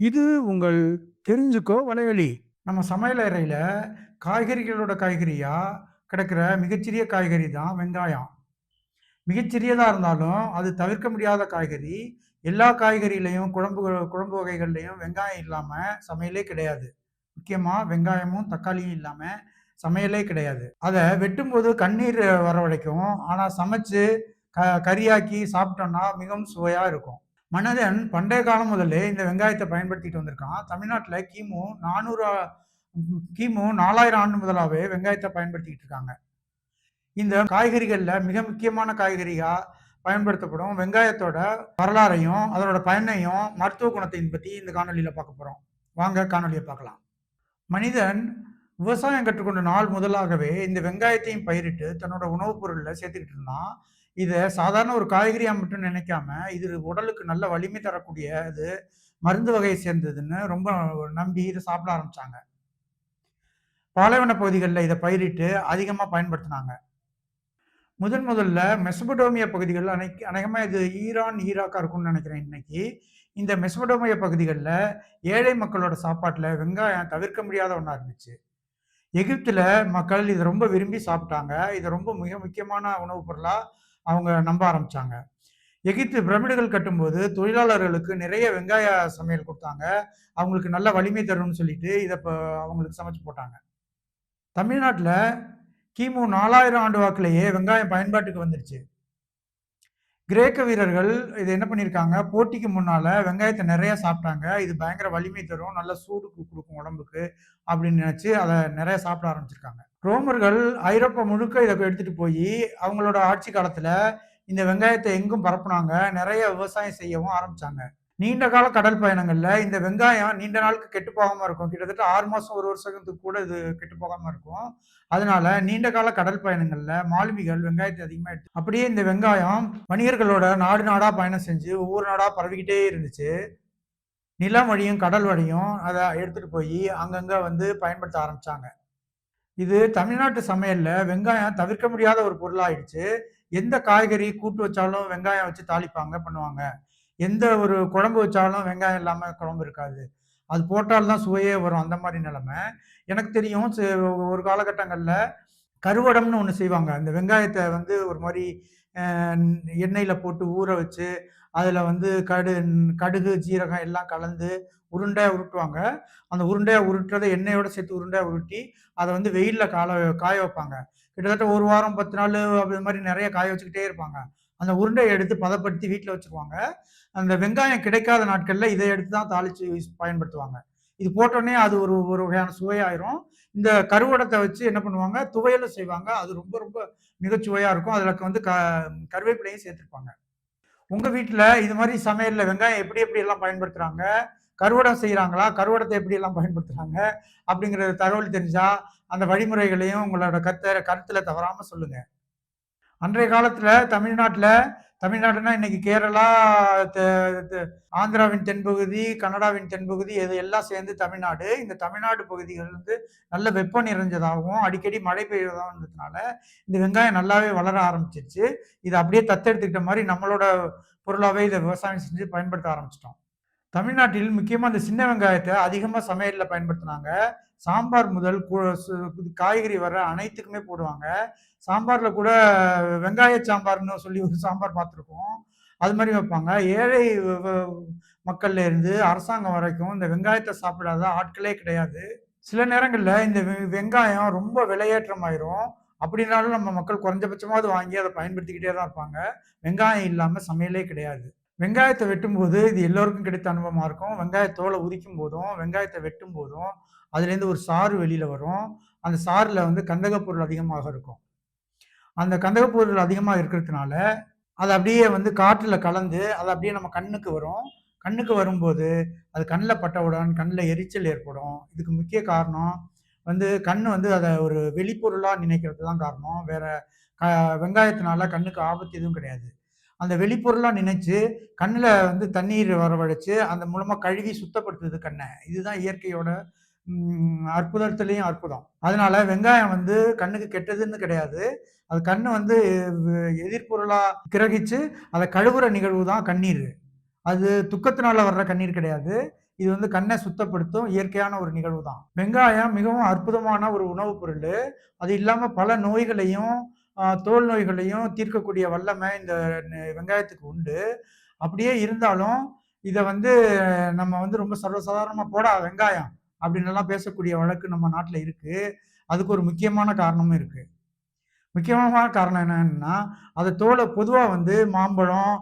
இது உங்கள் தெரிஞ்சுக்கோ வலையொலி. நம்ம சமையல் அறையில காய்கறிகளோட காய்கறியாக கிடைக்கிற மிகச்சிறிய காய்கறி தான் வெங்காயம். மிகச்சிறியதாக இருந்தாலும், அது தவிர்க்க முடியாத காய்கறி. எல்லா காய்கறியிலையும் குழம்பு குழம்பு வகைகள்லையும் வெங்காயம் இல்லாமல் சமையலே கிடையாது. முக்கியமாக வெங்காயமும், தக்காளியும் இல்லாமல் சமையலே கிடையாது. அதை வெட்டும்போது கண்ணீர் வரவழைக்கும். ஆனால் சமைச்சு க கறியாக்கி சாப்பிட்டோம்னா மிகவும் சுவையாக இருக்கும். மனிதன் பண்டைய காலம் முதலே இந்த வெங்காயத்தை பயன்படுத்திட்டு வந்திருக்கான். தமிழ்நாட்டில் கிமு நானூறு கிமு 4000 ஆண்டு முதலாகவே வெங்காயத்தை பயன்படுத்திக்கிட்டு இருக்காங்க. இந்த காய்கறிகளில் மிக முக்கியமான காய்கறியாக பயன்படுத்தப்படும் வெங்காயத்தோட வரலாறையும், அதனோட பயனையும், மருத்துவ குணத்தையும் பற்றி இந்த காணொலியில் பார்க்க போகிறோம் வாங்க காணொலியை பார்க்கலாம். மனிதன் விவசாயம் கற்றுக்கொண்ட நாள் முதலாகவே இந்த வெங்காயத்தையும் பயிரிட்டு தன்னோட உணவுப் பொருளில் சேர்த்துக்கிட்டு இருந்தான். இதை சாதாரண ஒரு காய்கறியாக மட்டும் நினைக்காம, இது உடலுக்கு நல்ல வலிமை தரக்கூடிய இது மருந்து வகையை சேர்ந்ததுன்னு ரொம்ப நம்பி இதை சாப்பிட ஆரம்பித்தாங்க பாலைவன பகுதிகளில் இதை பயிரிட்டு அதிகமாக பயன்படுத்தினாங்க முதன் முதல்ல மெசபடோமியா பகுதிகளில் அனைக்கு அநேகமாக இது ஈரான், ஈராக்காக இருக்கும்னு நினைக்கிறேன் இன்னைக்கு. இந்த மெசபடோமியா பகுதிகளில் ஏழை மக்களோட சாப்பாட்டில் வெங்காயம் தவிர்க்க முடியாத ஒன்றா இருந்துச்சு. எகிப்தில் மக்கள் இதை ரொம்ப விரும்பி சாப்பிட்டாங்க. இதை ரொம்ப மிக முக்கியமான உணவுப் பொருளாக அவங்க நம்ப ஆரம்பிச்சாங்க. எகிப்து பிரமிடுகள் கட்டும்போது தொழிலாளர்களுக்கு நிறைய வெங்காய சமையல் கொடுத்தாங்க அவங்களுக்கு நல்ல வலிமை தரும்னு சொல்லிட்டு இதை இப்போ அவங்களுக்கு சமைச்சு போட்டாங்க. தமிழ்நாட்டில் கிமு 4000 ஆண்டு வாக்கிலேயே வெங்காயம் பயன்பாட்டுக்கு வந்துருச்சு. கிரேக்க வீரர்கள் இது என்ன பண்ணியிருக்காங்க, போட்டிக்கு முன்னால வெங்காயத்தை நிறைய சாப்பிட்டாங்க. இது பயங்கர வலிமை தரும், நல்ல சூடு கொடுக்கும் உடம்புக்கு அப்படின்னு நினச்சி அதை நிறைய சாப்பிட ஆரம்பிச்சிருக்காங்க. ரோமர்கள் ஐரோப்பா முழுக்க இதை எடுத்துகிட்டு போய் அவங்களோட ஆட்சி காலத்தில் இந்த வெங்காயத்தை எங்கும் பரப்புனாங்க. நிறைய விவசாயம் செய்யவும் ஆரம்பித்தாங்க நீண்ட கால கடல் பயணங்கள்ல இந்த வெங்காயம் நீண்ட நாளுக்கு கெட்டு போகாம இருக்கும். கிட்டத்தட்ட ஆறு மாசம், ஒரு வருஷத்துக்கு கூட இது கெட்டு போகாம இருக்கும். அதனால நீண்ட கால கடல் பயணங்கள்ல மாலுமிகள் வெங்காயத்தை அதிகமா எடுத்து அப்படியே இந்த வெங்காயம் வணிகர்களோட நாடு நாடா பயணம் செஞ்சு ஒவ்வொரு நாடா பரவிக்கிட்டே இருந்துச்சு. நிலம் வழியும், கடல் வழியும் அதை எடுத்துட்டு போய் அங்கங்க வந்து பயன்படுத்த ஆரம்பிச்சாங்க. இது தமிழ்நாட்டு சமையல்ல வெங்காயம் தவிர்க்க முடியாத ஒரு பொருளாயிடுச்சு. எந்த காய்கறி கூட்டு வச்சாலும் வெங்காயம் வச்சு தாளிப்பாங்க, பண்ணுவாங்க. எந்த ஒரு குழம்பு வச்சாலும் வெங்காயம் இல்லாமல் குழம்பு இருக்காது. அது போட்டால்தான் சுவையே வரும். அந்த மாதிரி நிலமை எனக்கு தெரியும் ஒரு காலகட்டங்களில் கருவடம்னு ஒன்று செய்வாங்க. அந்த வெங்காயத்தை வந்து ஒரு மாதிரி எண்ணெயில் போட்டு ஊற வச்சு, அதில் வந்து கடு கடுகு, ஜீரகம் எல்லாம் கலந்து உருண்டையாக உருட்டுவாங்க. அந்த உருண்டையாக உருட்டுறதை எண்ணெயோடு சேர்த்து உருண்டையாக உருட்டி, அதை வந்து வெயிலில் கால காய வைப்பாங்க. கிட்டத்தட்ட ஒரு வாரம், பத்து நாள் அப்படி மாதிரி நிறைய காய வச்சுக்கிட்டே இருப்பாங்க. அந்த உருண்டையை எடுத்து பதப்படுத்தி வீட்டில் வச்சுருவாங்க அந்த வெங்காயம் கிடைக்காத நாட்களில் இதை எடுத்து தான் தாளிச்சு யூஸ் பயன்படுத்துவாங்க. இது போட்டோடனே அது ஒரு ஒரு வகையான சுவையாயிரும். இந்த கருவடத்தை வச்சு என்ன பண்ணுவாங்க, துவையலும் செய்வாங்க. அது ரொம்ப ரொம்ப மிகச்சுவையாக இருக்கும். அதில் வந்து க கருவேப்பிலையும் சேர்த்துருப்பாங்க உங்கள் வீட்டில் இது மாதிரி சமையலில் வெங்காயம் எப்படி எப்படி எல்லாம் பயன்படுத்துகிறாங்க கருவடம் செய்கிறாங்களா கருவடத்தை எப்படி எப்படியெல்லாம் பயன்படுத்துகிறாங்க அப்படிங்கிற தகவல் தெரிஞ்சால் அந்த வழிமுறைகளையும் உங்களோட கருத்த கருத்தில் தவறாமல் சொல்லுங்கள் அன்றைய காலத்துல தமிழ்நாட்டுல தமிழ்நாடுனா இன்னைக்கு கேரளா, த ஆந்திராவின் தென்பகுதி, கனடாவின் தென்பகுதி இது எல்லாம் சேர்ந்து தமிழ்நாடு. இந்த தமிழ்நாடு பகுதிகள் வந்து நல்ல வெப்பம் நிறைஞ்சதாகவும், அடிக்கடி மழை பெய்வதாகவும் இருந்ததுனால, இந்த வெங்காயம் நல்லாவே வளர ஆரம்பிச்சிருச்சு. இதை அப்படியே தத்தெடுத்துக்கிட்ட மாதிரி நம்மளோட பொருளாவே இதை விவசாயம் செஞ்சு பயன்படுத்த ஆரம்பிச்சிட்டோம். தமிழ்நாட்டில் முக்கியமாக இந்த சின்ன வெங்காயத்தை அதிகமாக சமையலில் பயன்படுத்தினாங்க. சாம்பார் முதல் கு காய்கறி வர அனைத்துக்குமே போடுவாங்க. சாம்பாரில் கூட வெங்காய சாம்பார்ன்னு சொல்லி ஒரு சாம்பார் பார்த்துருக்கோம். அது மாதிரி வைப்பாங்க. ஏழை மக்கள்ல இருந்து அரசாங்கம் வரைக்கும் இந்த வெங்காயத்தை சாப்பிடாத ஆட்களே கிடையாது. சில நேரங்களில் இந்த வெ வெங்காயம் ரொம்ப விலையேற்றம் ஆயிரும் அப்படின்னாலும் நம்ம மக்கள் குறைஞ்சபட்சமாவது வாங்கி அதை பயன்படுத்திக்கிட்டே தான் இருப்பாங்க. வெங்காயம் இல்லாமல் சமையலே கிடையாது. வெங்காயத்த வெட்டும்போது இது எல்லோருக்கும் கிடைத்த அனுபவமாக இருக்கும். வெங்காயத்தோலை உதிக்கும் போதும் வெங்காயத்தை வெட்டும் போதும் அதுலேருந்து ஒரு சாறு வெளியில் வரும். அந்த சாறில் வந்து கந்தகப்பொருள் அதிகமாக இருக்கும். அந்த கந்தகப்பொருள் பொருள் இருக்கிறதுனால, அது அப்படியே வந்து காற்றில் கலந்து, அது அப்படியே நம்ம கண்ணுக்கு வரும். கண்ணுக்கு வரும்போது, அது கண்ணில் பட்டவுடன் கண்ணில் எரிச்சல் ஏற்படும். இதுக்கு முக்கிய காரணம் வந்து கண் வந்து அதை ஒரு வெளிப்பொருளாக நினைக்கிறது தான் காரணம். வேற க வெங்காயத்தினால கண்ணுக்கு ஆபத்து எதுவும் கிடையாது. அந்த வெளிப்பொருளாக நினைச்சு, கண்ணில் வந்து தண்ணீர் வரவழைச்சு, அந்த மூலமாக கழுவி சுத்தப்படுத்துது கண்ணை இதுதான் இயற்கையோட அற்புதத்துலேயும் அற்புதம். அதனால வெங்காயம் வந்து கண்ணுக்கு கெட்டதுன்னு கிடையாது. அது கண்ணு வந்து எதிர்பொருளாக கிரகிச்சு, அதை கழுவுற நிகழ்வு தான் கண்ணீர் அது துக்கத்தினால வர்ற கண்ணீர் கிடையாது. இது வந்து கண்ணை சுத்தப்படுத்தும் இயற்கையான ஒரு நிகழ்வு தான் வெங்காயம் மிகவும் அற்புதமான ஒரு உணவுப் பொருள் அது இல்லாமல் பல நோய்களையும் தோல் நோய்களையும் தீர்க்கக்கூடிய வல்லமை இந்த வெங்காயத்துக்கு உண்டு அப்படியே இருந்தாலும் இதை வந்து நம்ம வந்து ரொம்ப சர்வசாதாரணமாக போடா வெங்காயம் அப்படின்னு பேசக்கூடிய வழக்கு நம்ம நாட்டில் இருக்குது அதுக்கு ஒரு முக்கியமான காரணமும் இருக்குது முக்கியமான காரணம் என்னன்னா அதை தோலை பொதுவாக வந்து மாம்பழம்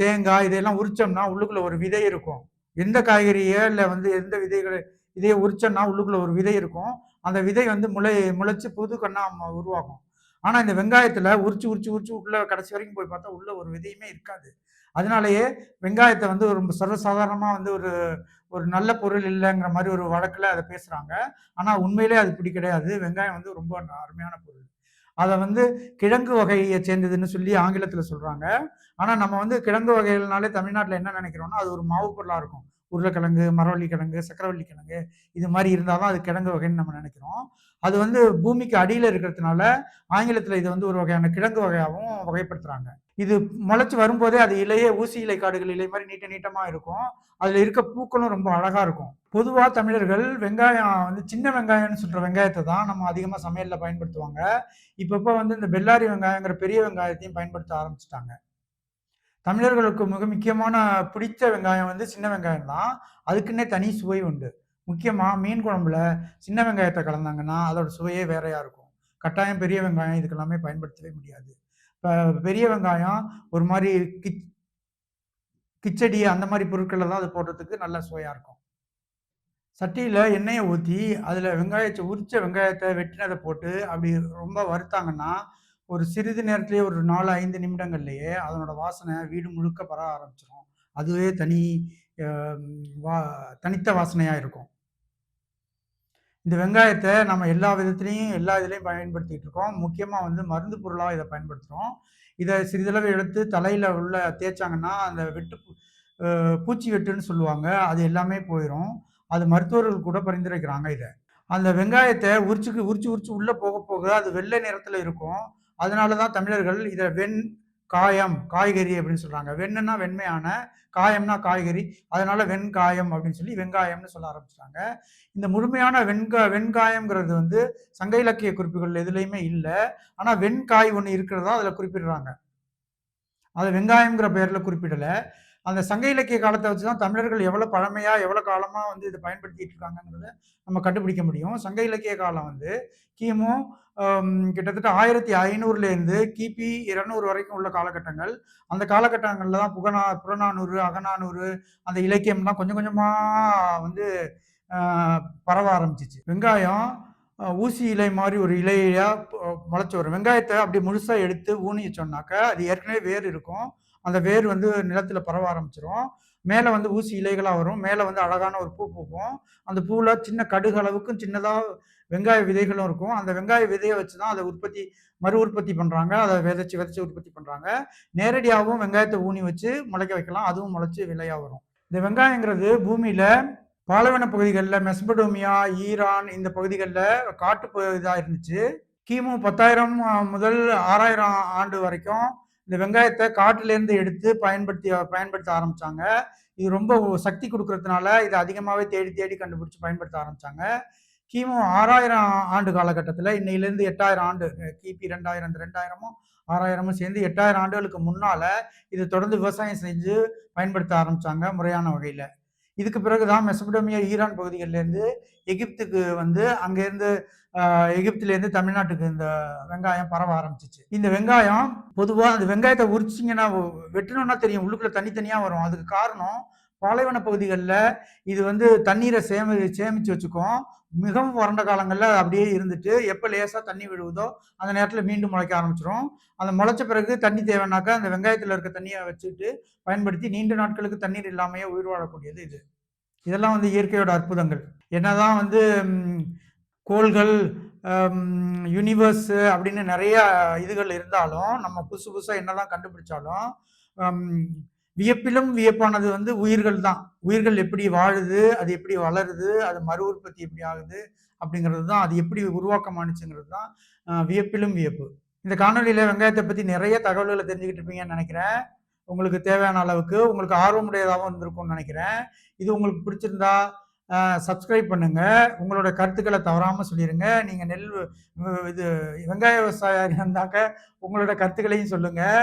தேங்காய் இதையெல்லாம் உரிச்சோம்னா உள்ளுக்குள்ள ஒரு விதை இருக்கும். எந்த காய்கறியோ இல்லை வந்து எந்த விதைகளை இதையே உரிச்சோம்னா உள்ளுக்குள்ள ஒரு விதை இருக்கும். அந்த விதை வந்து முளை முளைச்சி புது கண்ணா உருவாகும். ஆனால் இந்த வெங்காயத்தில் உரிச்சு உரிச்சு உரிச்சு உள்ளே கடைசி வரைக்கும் போய் பார்த்தா உள்ள ஒரு விதையுமே இருக்காது. அதனாலேயே வெங்காயத்தை வந்து ரொம்ப சர்வசாதாரணமாக வந்து ஒரு ஒரு நல்ல பொருள் இல்லைங்கிற மாதிரி ஒரு வழக்கில் அதை பேசுகிறாங்க ஆனால் உண்மையிலே அது இப்படி கிடையாது. வெங்காயம் வந்து ரொம்ப அருமையான பொருள். அதை வந்து கிழங்கு வகையை சேர்ந்ததுன்னு சொல்லி ஆங்கிலத்தில் சொல்கிறாங்க ஆனால் நம்ம வந்து கிழங்கு வகைகள்னாலே தமிழ்நாட்டில் என்ன நினைக்கிறோம்னா அது ஒரு மாவு பொருளாக இருக்கும். உருளைக்கிழங்கு மரவள்ளி கிழங்கு சக்கரவள்ளி கிழங்கு இது மாதிரி இருந்தால் தான் அது கிழங்கு வகைன்னு நம்ம நினைக்கிறோம். அது வந்து பூமிக்கு அடியில் இருக்கிறதுனால ஆங்கிலத்தில் இது வந்து ஒரு வகையான கிழங்கு வகையாகவும் வகைப்படுத்துகிறாங்க இது முளைச்சி வரும்போதே அது இலையே ஊசி இலை காடுகள் இலை மாதிரி நீட்ட நீட்டமாக இருக்கும். அதில் இருக்க பூக்களும் ரொம்ப அழகாக இருக்கும். பொதுவாக தமிழர்கள் வெங்காயம் வந்து சின்ன வெங்காயம்னு சொல்கிற வெங்காயத்தை தான் நம்ம அதிகமாக சமையலில் பயன்படுத்துவாங்க. இப்போ வந்து இந்த பெல்லாரி வெங்காயங்கிற பெரிய வெங்காயத்தையும் பயன்படுத்த ஆரம்பிச்சிட்டாங்க. தமிழர்களுக்கு மிக முக்கியமான பிடித்த வெங்காயம் வந்து சின்ன வெங்காயம் தான். அதுக்குன்னே தனி சுவை உண்டு. முக்கியமாக மீன் குழம்புல சின்ன வெங்காயத்தை கலந்தாங்கன்னா அதோட சுவையே வேறையாக இருக்கும். கட்டாயம் பெரிய வெங்காயம் இதுக்கெல்லாமே பயன்படுத்தவே முடியாது. இப்போ பெரிய வெங்காயம் ஒரு மாதிரி கிச் கிச்சடி அந்த மாதிரி பொருட்களில் தான் அது போடுறதுக்கு நல்ல சுவையாக இருக்கும். சட்டியில் எண்ணெயை ஊற்றி அதில் வெங்காயத்தை உரிச்ச வெங்காயத்தை வெட்டினதை போட்டு அப்படி ரொம்ப வறுத்தாங்கன்னா ஒரு சிறிது நேரத்திலேயே ஒரு நாலு ஐந்து நிமிடங்கள்லேயே அதனோட வாசனை வீடு முழுக்க பர ஆரம்பிச்சிடும் அதுவே தனி வா தனித்த வாசனையாக இருக்கும். இந்த வெங்காயத்தை நம்ம எல்லா விதத்துலேயும் எல்லா இதுலேயும் பயன்படுத்திட்டு இருக்கோம். முக்கியமாக வந்து மருந்து பொருளாக இதை பயன்படுத்துகிறோம் இதை சிறிதளவு எடுத்து தலையில் உள்ள தேய்ச்சாங்கன்னா அந்த வெட்டு பூச்சி வெட்டுன்னு சொல்லுவாங்க. அது எல்லாமே போயிடும் அது மருத்துவர்கள் கூட பரிந்துரைக்கிறாங்க இதை. அந்த வெங்காயத்தை உரிச்சுக்கு உரிச்சு உரிச்சு உள்ளே போக போக அது வெள்ளை நிறத்தில் இருக்கும். அதனால தான் தமிழர்கள் இதை வெண் காயம் காய்கறி அப்படின்னு சொல்கிறாங்க வெண்ணுன்னா வெண்மையான காயம்னா காய்கறி அதனால வெண்காயம் அப்படின்னு சொல்லி வெங்காயம்னு சொல்ல ஆரம்பிச்சிட்டாங்க. இந்த முழுமையான வெண்கா வெண்காயம்ங்கிறது வந்து சங்க இலக்கிய குறிப்புகள் எதுலையுமே இல்லை. ஆனால் வெண்காய் ஒன்று இருக்கிறதா அதில் குறிப்பிடுறாங்க. அதை வெங்காயம்ங்கிற பெயரில் குறிப்பிடலை. அந்த சங்க இலக்கிய காலத்தை வச்சு தான் தமிழர்கள் எவ்வளோ பழமையாக எவ்வளோ காலமாக வந்து இதை பயன்படுத்திட்டு இருக்காங்கங்கிறத நம்ம கண்டுபிடிக்க முடியும். சங்க இலக்கிய காலம் வந்து கிமு கிட்டத்தட்ட ஆயிரத்தி ஐநூறுலேருந்து கிபி இருநூறு வரைக்கும் உள்ள காலகட்டங்கள். அந்த காலகட்டங்களில் தான் புகனா புறநானூறு அகநானூறு அந்த இலக்கியம்லாம் கொஞ்சம் கொஞ்சமாக வந்து பரவ ஆரம்பிச்சிச்சு. வெங்காயம் ஊசி இலை மாதிரி ஒரு இலையாக முளைச்சி வரும். வெங்காயத்தை அப்படி முழுசாக எடுத்து ஊனி அது ஏற்கனவே வேர் இருக்கும். அந்த வேர் வந்து நிலத்தில் பரவ ஆரம்பிச்சிரும். மேலே வந்து ஊசி இலைகளாக வரும். மேலே வந்து அழகான ஒரு பூ பூக்கும். அந்த பூவில் சின்ன கடுகு அளவுக்கும் சின்னதாக வெங்காய விதைகளும் இருக்கும். அந்த வெங்காய விதையை வச்சு தான் அதை உற்பத்தி மறு உற்பத்தி பண்ணுறாங்க அதை விதைச்சி விதைச்சி உற்பத்தி பண்ணுறாங்க நேரடியாகவும் வெங்காயத்தை ஊனி வச்சு முளைக்க வைக்கலாம். அதுவும் முளைச்சி விலையாக வரும். இந்த வெங்காயங்கிறது பூமியில் பாலைவன பகுதிகளில் மெஸ்படோமியா ஈரான் இந்த பகுதிகளில் காட்டு இதாக இருந்துச்சு. கிமு பத்தாயிரம் முதல் ஆறாயிரம் ஆண்டு வரைக்கும் இந்த வெங்காயத்தை காட்டிலேருந்து எடுத்து பயன்படுத்தி பயன்படுத்த ஆரம்பிச்சாங்க. இது ரொம்ப சக்தி கொடுக்கறதுனால இதை அதிகமாகவே தேடி தேடி கண்டுபிடிச்சி பயன்படுத்த ஆரம்பிச்சாங்க. கிமு ஆறாயிரம் ஆண்டு காலகட்டத்தில் இன்னையிலேருந்து எட்டாயிரம் ஆண்டு கிபி ரெண்டாயிரம் இந்த ரெண்டாயிரமும் ஆறாயிரமும் சேர்ந்து எட்டாயிரம் ஆண்டுகளுக்கு முன்னால் இது தொடர்ந்து விவசாயம் செஞ்சு பயன்படுத்த ஆரம்பித்தாங்க முறையான வகையில். இதுக்கு பிறகு தான் மெசபடோமியா ஈரான் பகுதிகளிலேருந்து எகிப்துக்கு வந்து அங்கேருந்து எகிப்துலேருந்து எகிப்திலேருந்து தமிழ்நாட்டுக்கு இந்த வெங்காயம் பரவ ஆரம்பிச்சிச்சு. இந்த வெங்காயம் பொதுவாக அந்த வெங்காயத்தை உரிச்சிங்கன்னா வெட்டணும்னா தெரியும். உள்ளுக்குள்ள தனித்தனியாக வரும். அதுக்கு காரணம் பாலைவன பகுதிகளில் இது வந்து தண்ணீரை சேமி சேமித்து வச்சுக்கும். மிகவும் வறண்ட காலங்களில் அப்படியே இருந்துட்டு எப்போ லேசாக தண்ணி விழுவுதோ அந்த நேரத்தில் மீண்டும் முளைக்க ஆரம்பிச்சிடும் அந்த முளைச்ச பிறகு தண்ணி தேவைன்னாக்கா அந்த வெங்காயத்தில் இருக்க தண்ணியை வச்சுட்டு பயன்படுத்தி நீண்ட நாட்களுக்கு தண்ணீர் இல்லாமையே உயிர் வாழக்கூடியது இது. இதெல்லாம் வந்து இயற்கையோட அற்புதங்கள். என்னதான் வந்து கோள்கள் யூனிவர்ஸ் அப்படின்னு நிறைய இதுகள் இருந்தாலும் நம்ம புதுசு புதுசாக என்னதான் கண்டுபிடிச்சாலும் வியப்பிலும் வியப்பானது வந்து உயிர்கள் தான். உயிர்கள் எப்படி வாழுது அது எப்படி வளருது அது மறு உற்பத்தி எப்படி ஆகுது அப்படிங்கிறது தான் அது எப்படி உருவாக்கமானுச்சுங்கிறது தான் வியப்பிலும் வியப்பு. இந்த காணொலியில் வெங்காயத்தை பற்றி நிறைய தகவல்களை தெரிஞ்சுக்கிட்டு இருப்பீங்கன்னு நினைக்கிறேன். உங்களுக்கு தேவையான அளவுக்கு உங்களுக்கு ஆர்வமுடையதாகவும் இருந்திருக்கும்னு நினைக்கிறேன். இது உங்களுக்கு பிடிச்சிருந்தா சப்ஸ்கிரைப் பண்ணுங்க. உங்களோட கருத்துக்களை தவறாமல் சொல்லிடுங்க நீங்கள் நெல் இது வெங்காய விவசாயம் இருந்தாக்க உங்களோட கருத்துக்களையும் சொல்லுங்கள்